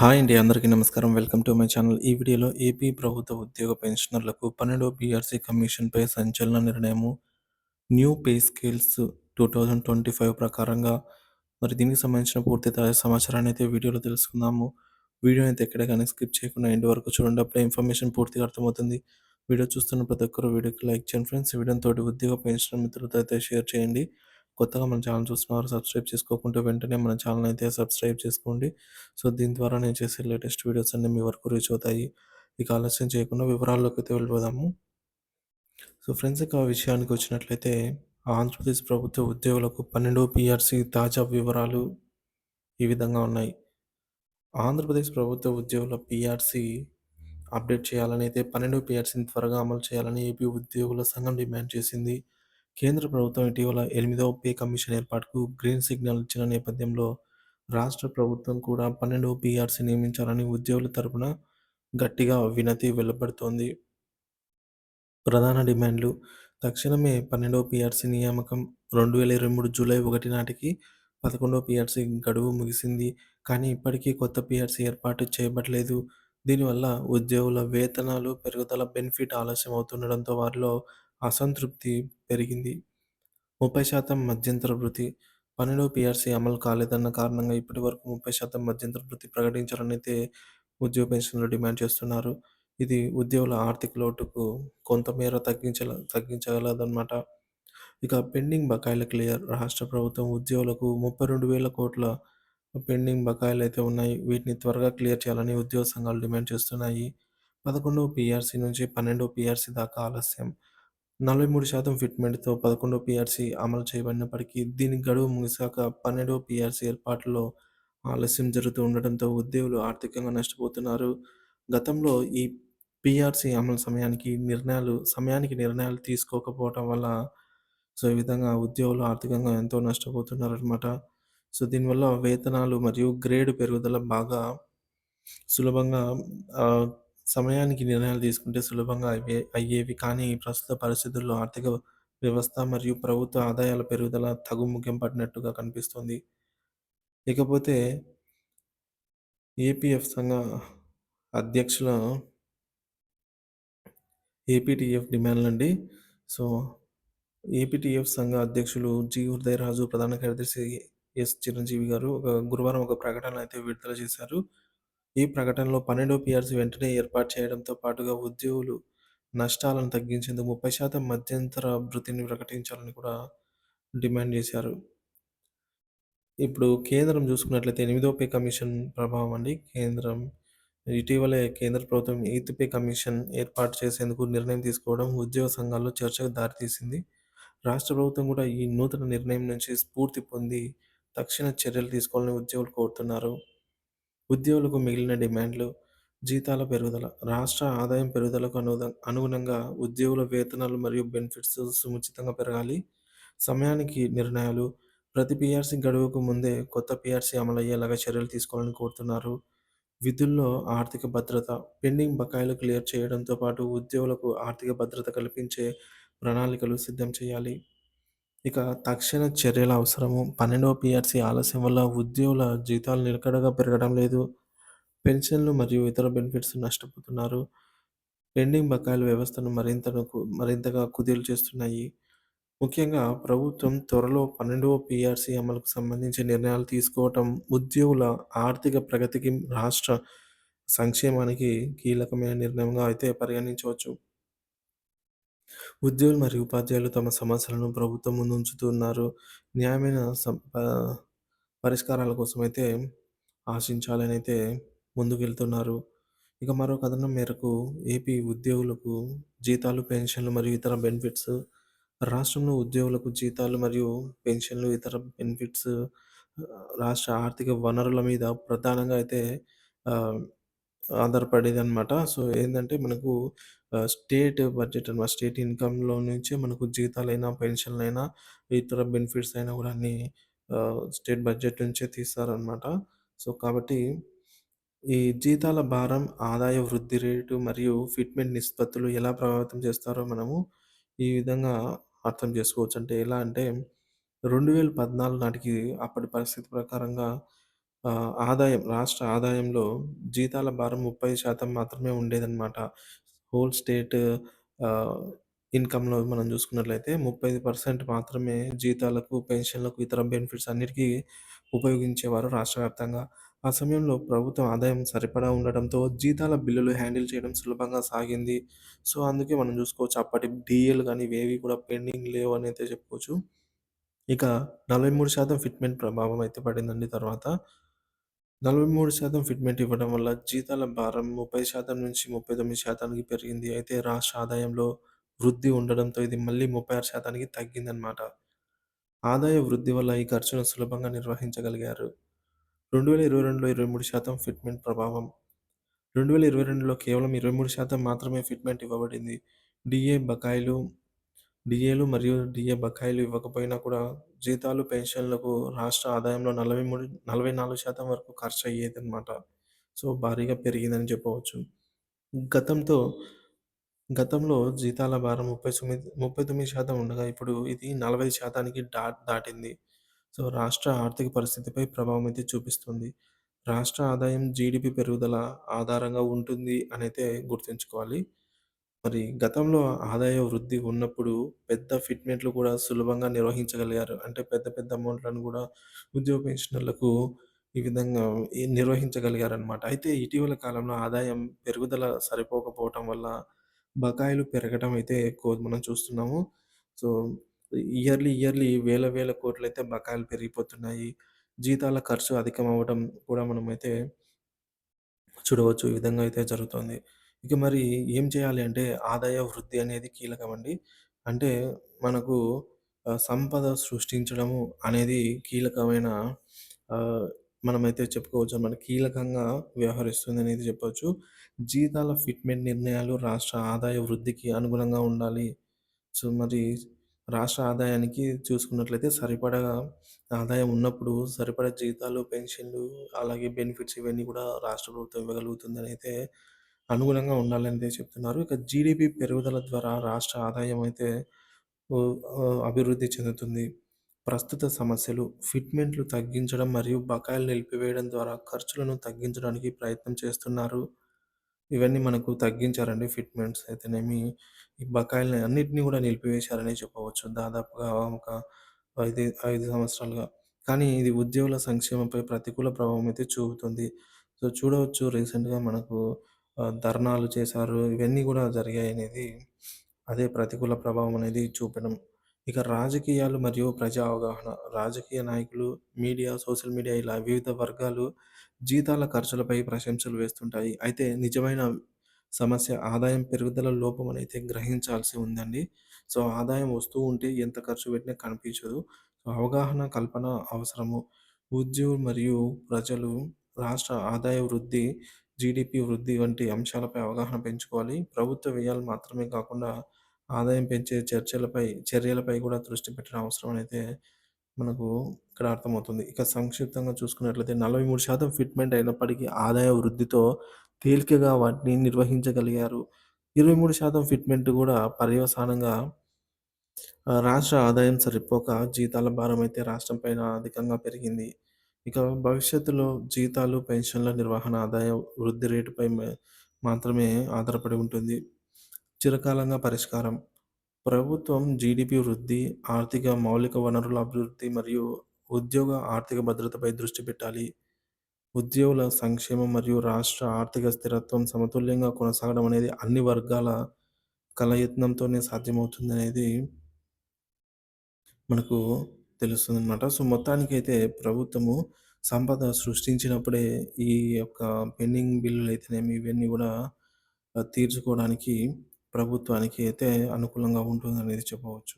Hi అండి. అందరికీ నమస్కారం. Welcome to my channel. ఈ వీడియోలో ఏపీ ప్రభుత్వ ఉద్యోగ పెన్షనర్లకు 12వ పీఆర్సీ కమిషన్‌పై సంచలన నిర్ణయము. న్యూ పే స్కేల్స్ 2025 ప్రకారంగా మరి దీనికి సంబంధించిన పూర్తి తాజా సమాచారాన్ని అయితే వీడియోలో తెలుసుకుందాము. వీడియోని అయితే ఎక్కడ కానీ స్కిప్ చేయకుండా ఎండ్ వరకు చూడండి. అప్పుడే ఇన్ఫర్మేషన్ పూర్తిగా అర్థమవుతుంది. వీడియో చూస్తున్న ప్రతి ఒక్కరు వీడియోకి లైక్ చేయండి ఫ్రెండ్స్. ఈ వీడియోని తోటి ఉద్యోగ పెన్షనర్ మిత్రులతో అయితే షేర్ చేయండి. కొత్తగా మన ఛానల్ చూస్తున్నారు సబ్స్క్రైబ్ చేసుకోకుంటే వెంటనే మన ఛానల్ అయితే సబ్స్క్రైబ్ చేసుకోండి. సో దీని ద్వారా నేను చేసే లేటెస్ట్ వీడియోస్ అన్నీ మీ వరకు రీచ్ అవుతాయి. ఇక ఆలస్యం చేయకుండా వివరాల్లోకి అయితే వెళ్ళిపోదాము. సో ఫ్రెండ్స్ ఇక విషయానికి వచ్చినట్లయితే ఆంధ్రప్రదేశ్ ప్రభుత్వ ఉద్యోగులకు పన్నెండు పిఆర్సీ తాజా వివరాలు ఈ విధంగా ఉన్నాయి. ఆంధ్రప్రదేశ్ ప్రభుత్వ ఉద్యోగుల పిఆర్సీ అప్డేట్ చేయాలని అయితే పన్నెండు పిఆర్సీని త్వరగా అమలు చేయాలని ఏపీ ఉద్యోగుల సంఘం డిమాండ్ చేసింది. కేంద్ర ప్రభుత్వం ఇటీవల ఎనిమిదవ పే కమిషన్ ఏర్పాటుకు గ్రీన్ సిగ్నల్ ఇచ్చిన నేపథ్యంలో రాష్ట్ర ప్రభుత్వం కూడా 12వ పీఆర్సీ నియమించాలని ఉద్యోగుల తరపున గట్టిగా వినతి వెలువడుతోంది. ప్రధాన డిమాండ్లు తక్షణమే 12వ పీఆర్సీ నియామకం 2023 జూలై ఒకటి నాటికి 11వ పీఆర్సీ గడువు ముగిసింది. కానీ ఇప్పటికీ కొత్త పీఆర్సీ ఏర్పాటు చేయబడలేదు. దీనివల్ల ఉద్యోగుల వేతనాలు పెరుగుదల బెనిఫిట్ ఆలస్యం అవుతుండడంతో వారిలో అసంతృప్తి పెరిగింది. 30% మధ్యంతర వృత్తి పనిలో పిఆర్సీ అమలు కాలేదన్న కారణంగా ఇప్పటివరకు 30% మధ్యంతర వృత్తి ప్రకటించాలని అయితే ఉద్యోగ పెన్షన్లు డిమాండ్ చేస్తున్నారు. ఇది ఉద్యోగుల ఆర్థిక లోటుకు కొంతమేర తగ్గించల తగ్గించగలదన్నమాట. ఇక పెండింగ్ బకాయిల క్లియర్ రాష్ట్ర ప్రభుత్వం ఉద్యోగులకు 32,000 కోట్ల పెండింగ్ బకాయిలు అయితే ఉన్నాయి. వీటిని త్వరగా క్లియర్ చేయాలని ఉద్యోగ సంఘాలు డిమాండ్ చేస్తున్నాయి. పదకొండవ పిఆర్సీ నుంచి పన్నెండవ పిఆర్సీ దాకా ఆలస్యం 43% ఫిట్మెంట్‌తో 11వ పీఆర్సీ అమలు చేయబడినప్పటికీ దీని గడువు ముగిసాక 12వ పీఆర్సీ ఏర్పాటులో ఆలస్యం జరుగుతూ ఉండటంతో ఉద్యోగులు ఆర్థికంగా నష్టపోతున్నారు. గతంలో ఈ పీఆర్సీ అమలు సమయానికి నిర్ణయాలు సమయానికి నిర్ణయాలు తీసుకోకపోవటం వల్ల సో ఈ విధంగా ఉద్యోగులు ఆర్థికంగా ఎంతో నష్టపోతున్నారనమాట. సో దీనివల్ల వేతనాలు మరియు గ్రేడ్ పెరుగుదల బాగా సులభంగా ఆహ్, సమయానికి నిర్ణయాలు తీసుకుంటే సులభంగా అయ్యే అయ్యేవి. కానీ ప్రస్తుత పరిస్థితుల్లో ఆర్థిక వ్యవస్థ మరియు ప్రభుత్వ ఆదాయాల పెరుగుదల తగ్గుముఖం పడినట్టుగా కనిపిస్తుంది ఇకపోతే ఏపీఎఫ్ సంఘ అధ్యక్షుల ఏపీటీఎఫ్ డిమాండ్లండి. సో ఏపీటీఎఫ్ సంఘ అధ్యక్షులు జి. ఉదయరాజు, ప్రధాన కార్యదర్శి ఎస్. చిరంజీవి గారు ఒక గురువారం ఒక ప్రకటన అయితే విడుదల చేశారు. ఈ ప్రకటనలో 12వ పీఆర్సీ వెంటనే ఏర్పాటు చేయడంతో పాటుగా ఉద్యోగులు నష్టాలను తగ్గించేందుకు 30% మధ్యంతర భృతిని ప్రకటించాలని కూడా డిమాండ్ చేశారు. ఇప్పుడు కేంద్రం చూసుకున్నట్లయితే ఎనిమిదో పే కమిషన్ ప్రభావం అండి. కేంద్రం ఇటీవలే కేంద్ర ప్రభుత్వం ఎయిత్ పే కమిషన్ ఏర్పాటు చేసేందుకు నిర్ణయం తీసుకోవడం ఉద్యోగ సంఘాల్లో చర్చకు దారితీసింది. రాష్ట్ర ప్రభుత్వం కూడా ఈ నూతన నిర్ణయం నుంచి స్ఫూర్తి పొంది తక్షణ చర్యలు తీసుకోవాలని ఉద్యోగులు కోరుతున్నారు. ఉద్యోగులకు మిగిలిన డిమాండ్లు జీతాల పెరుగుదల రాష్ట్ర ఆదాయం పెరుగుదలకు అను అనుగుణంగా ఉద్యోగుల వేతనాలు మరియు బెనిఫిట్స్ సముచితంగా పెరగాలి. సమయానికి నిర్ణయాలు ప్రతి పిఆర్సీ గడువుకు ముందే కొత్త పీఆర్సీ అమలయ్యేలాగా చర్యలు తీసుకోవాలని కోరుతున్నారు. విధుల్లో ఆర్థిక భద్రత పెండింగ్ బకాయిలు క్లియర్ చేయడంతో పాటు ఉద్యోగులకు ఆర్థిక భద్రత కల్పించే ప్రణాళికలు సిద్ధం చేయాలి. ఇక తక్షణ చర్యల అవసరము పన్నెండవ పిఆర్సీ ఆలస్యం వల్ల ఉద్యోగుల జీతాలు నిలకడగా పెరగడం లేదు. పెన్షన్లు మరియు ఇతర బెనిఫిట్స్ నష్టపోతున్నారు. పెండింగ్ బకాయిల వ్యవస్థను మరింతను మరింతగా కుదేలు చేస్తున్నాయి. ముఖ్యంగా ప్రభుత్వం త్వరలో పన్నెండవ పిఆర్సీ అమలుకు సంబంధించి నిర్ణయాలు తీసుకోవటం ఉద్యోగుల ఆర్థిక ప్రగతికి, రాష్ట్ర సంక్షేమానికి కీలకమైన నిర్ణయంగా అయితే పరిగణించవచ్చు. ఉద్యోగులు మరియు ఉపాధ్యాయులు తమ సమస్యలను ప్రభుత్వం ముందు ఉంచుతున్నారు. న్యాయమైన సం ప పరిష్కారాల కోసమైతే ఆశించాలని అయితే ముందుకెళ్తున్నారు. ఇక మరో కథనం మేరకు ఏపీ ఉద్యోగులకు జీతాలు, పెన్షన్లు మరియు ఇతర బెనిఫిట్స్ రాష్ట్రంలో ఉద్యోగులకు జీతాలు మరియు పెన్షన్లు, ఇతర బెనిఫిట్స్ రాష్ట్ర ఆర్థిక వనరుల మీద ప్రధానంగా అయితే ఆధారపడేది అనమాట సో ఏంటంటే మనకు ఆహ్, స్టేట్ బడ్జెట్ అనమాట. స్టేట్ ఇన్‌కమ్‌లో నుంచే మనకు జీతాలైనా, పెన్షన్‌లైనా, ఇతర బెనిఫిట్స్ అయినా కూడా అన్నీ ఆహ్, స్టేట్ బడ్జెట్ నుంచే తీస్తారనమాట. సో కాబట్టి ఈ జీతాల భారం, ఆదాయ వృద్ధి రేటు మరియు ఫిట్మెంట్ నిష్పత్తులు ఎలా ప్రభావితం చేస్తారో మనము ఈ విధంగా అర్థం చేసుకోవచ్చు. అంటే ఎలా అంటే 2014 నాటికి అప్పటి పరిస్థితి ప్రకారంగా ఆహ్, ఆదాయం రాష్ట్ర ఆదాయంలో జీతాల భారం 30% మాత్రమే ఉండేదనమాట. హోల్ స్టేట్ ఆహ్, ఇన్‌కమ్‌లో మనం చూసుకున్నట్లయితే 35% మాత్రమే జీతాలకు, పెన్షన్‌లకు, ఇతర బెనిఫిట్స్ అన్నిటికీ ఉపయోగించేవారు రాష్ట్ర వ్యాప్తంగా. ఆ సమయంలో ప్రభుత్వం ఆదాయం సరిపడా ఉండడంతో జీతాల బిల్లులు హ్యాండిల్ చేయడం సులభంగా సాగింది. సో, అందుకే మనం చూసుకోవచ్చు అప్పటి డీఏలు గాని ఇవేవి కూడా పెండింగ్ లేవనైతే చెప్పుకోవచ్చు. ఇక 43% ఫిట్‌మెంట్ ప్రభావం అయితే పడిందండి తర్వాత. నలభై మూడు శాతం ఫిట్మెంట్ ఇవ్వడం వల్ల జీతాల భారం ముప్పై శాతం నుంచి ముప్పై తొమ్మిది శాతానికి పెరిగింది. అయితే రాష్ట్ర ఆదాయంలో వృద్ధి ఉండడంతో ఇది మళ్ళీ ముప్పై ఆరు శాతానికి తగ్గిందన్నమాట. ఆదాయ వృద్ధి వల్ల ఈ ఖర్చును సులభంగా నిర్వహించగలిగారు. రెండు వేల ఇరవై రెండులో ఇరవై మూడు శాతం ఫిట్మెంట్ ప్రభావం. రెండు వేల ఇరవై రెండులో కేవలం ఇరవై మూడు శాతం మాత్రమే ఫిట్మెంట్ ఇవ్వబడింది. డిఏ బకాయిలు డిఏలు మరియు డిఏ బకాయిలు ఇవ్వకపోయినా కూడా జీతాలు, పెన్షన్‌లకు రాష్ట్ర ఆదాయంలో 43 44% వరకు ఖర్చు అయ్యేది అనమాట సో, భారీగా పెరిగిందని చెప్పవచ్చు. గతంతో గతంలో జీతాల భారం 39 39% ఉండగా ఇప్పుడు ఇది 40%కి దా దాటింది. సో, రాష్ట్ర ఆర్థిక పరిస్థితిపై ప్రభావం అయితే చూపిస్తుంది. రాష్ట్ర ఆదాయం జీడిపి పెరుగుదల ఆధారంగా ఉంటుంది అనైతే గుర్తుంచుకోవాలి. మరి గతంలో ఆదాయ వృద్ధి ఉన్నప్పుడు పెద్ద ఫిట్‌మెంట్‌లు కూడా సులభంగా నిర్వహించగలిగారు. అంటే పెద్ద పెద్ద అమౌంట్‌లను కూడా ఉద్యోగ పెన్షనర్లకు ఈ విధంగా ఈ నిర్వహించగలిగారనమాట. అయితే ఇటీవల కాలంలో ఆదాయం పెరుగుదల సరిపోకపోవటం వల్ల బకాయిలు పెరగటం అయితే ఎక్కువ మనం చూస్తున్నాము. సో, ఇయర్లీ, ఇయర్లీ వేల వేల కోట్లయితే బకాయిలు పెరిగిపోతున్నాయి. జీతాల ఖర్చు అధికమవ్వడం కూడా మనమైతే చూడవచ్చు. ఈ విధంగా అయితే జరుగుతోంది. ఇక మరి ఏం చేయాలి అంటే ఆదాయ వృద్ధి అనేది కీలకమండి. అంటే మనకు ఆహ్, సంపద సృష్టించడము అనేది కీలకమైన ఆహ్, మనమైతే చెప్పుకోవచ్చనమాట. కీలకంగా వ్యవహరిస్తుందనేది చెప్పొచ్చు. జీతాల ఫిట్‌మెంట్ నిర్ణయాలు రాష్ట్ర ఆదాయ వృద్ధికి అనుగుణంగా ఉండాలి. సో, మరి రాష్ట్ర ఆదాయానికి చూసుకున్నట్లయితే సరిపడా ఆదాయం ఉన్నప్పుడు సరిపడా జీతాలు, పెన్షన్‌లు అలాగే బెనిఫిట్స్ ఇవన్నీ కూడా రాష్ట్ర ప్రభుత్వం ఇవ్వగలుగుతుందనైతే అనుగుణంగా ఉండాలని చెప్తున్నారు. ఇక జీడీపీ పెరుగుదల ద్వారా రాష్ట్ర ఆదాయం అయితే అభివృద్ధి చెందుతుంది. ప్రస్తుత సమస్యలు ఫిట్‌మెంట్‌లు తగ్గించడం మరియు బకాయిలు నిలిపివేయడం ద్వారా ఖర్చులను తగ్గించడానికి ప్రయత్నం చేస్తున్నారు. ఇవన్నీ మనకు తగ్గించారండి ఫిట్‌మెంట్స్ అయితేనేమి, ఈ బకాయిల్ని అన్నిటినీ కూడా నిలిపివేశారని చెప్పవచ్చు. దాదాపుగా ఒక 5, 5 సంవత్సరాలుగా. కానీ ఇది ఉద్యోగుల సంక్షేమంపై ప్రతికూల ప్రభావం అయితే చూపుతుంది. సో, చూడవచ్చు రీసెంట్‌గా మనకు ధర్నాలు చేశారు. ఇవన్నీ కూడా జరిగాయి అనేది అదే ప్రతికూల ప్రభావం అనేది చూపడం. ఇక రాజకీయాలు మరియు ప్రజా అవగాహన. రాజకీయ నాయకులు, మీడియా, సోషల్ మీడియా ఇలా వివిధ వర్గాలు జీతాల ఖర్చులపై ప్రశంసలు వేస్తుంటాయి. అయితే నిజమైన సమస్య ఆదాయం పెరుగుదల లోపమనైతే గ్రహించాల్సి ఉందండి. సో, ఆదాయం వస్తూ ఉంటే ఎంత ఖర్చు పెట్టినా కనిపించదు. సో, అవగాహన, కల్పన అవసరము. ఉద్యోగులు మరియు ప్రజలు రాష్ట్ర ఆదాయ వృద్ధి, జీడిపి వృద్ధి వంటి అంశాలపై అవగాహన పెంచుకోవాలి. ప్రభుత్వ వ్యయాలు మాత్రమే కాకుండా ఆదాయం పెంచే చర్చలపై చర్యలపై కూడా దృష్టి పెట్టడం అవసరం అయితే మనకు ఇక్కడ అర్థమవుతుంది. ఇక సంక్షిప్తంగా చూసుకున్నట్లయితే 43% ఫిట్‌మెంట్ అయినప్పటికీ ఆదాయ వృద్ధితో తేలికగా వాటిని నిర్వహించగలిగారు. 23% ఫిట్‌మెంట్ కూడా పర్యవసానంగా ఆహ్, రాష్ట్ర ఆదాయం సరిపోక జీతాల భారం అయితే రాష్ట్రం పైన అధికంగా పెరిగింది. ఇక భవిష్యత్తులో జీతాలు, పెన్షన్ల నిర్వహణ ఆదాయ వృద్ధి రేటుపై మాత్రమే ఆధారపడి ఉంటుంది. చిరకాలంగా పరిష్కారం ప్రభుత్వం జీడిపి వృద్ధి, ఆర్థిక మౌలిక వనరుల అభివృద్ధి మరియు ఉద్యోగ ఆర్థిక భద్రతపై దృష్టి పెట్టాలి. ఉద్యోగుల సంక్షేమం మరియు రాష్ట్ర ఆర్థిక స్థిరత్వం సమతుల్యంగా కొనసాగడం అనేది అన్ని వర్గాల కలయత్నంతోనే సాధ్యమవుతుంది అనేది మనకు తెలుస్తుందనమాట. సో, మొత్తానికైతే ప్రభుత్వము సంపద సృష్టించినప్పుడే ఈ యొక్క పెండింగ్ బిల్లులు అయితేనేమి ఇవన్నీ కూడా తీర్చుకోవడానికి ప్రభుత్వానికి అయితే అనుకూలంగా ఉంటుందనేది చెప్పవచ్చు.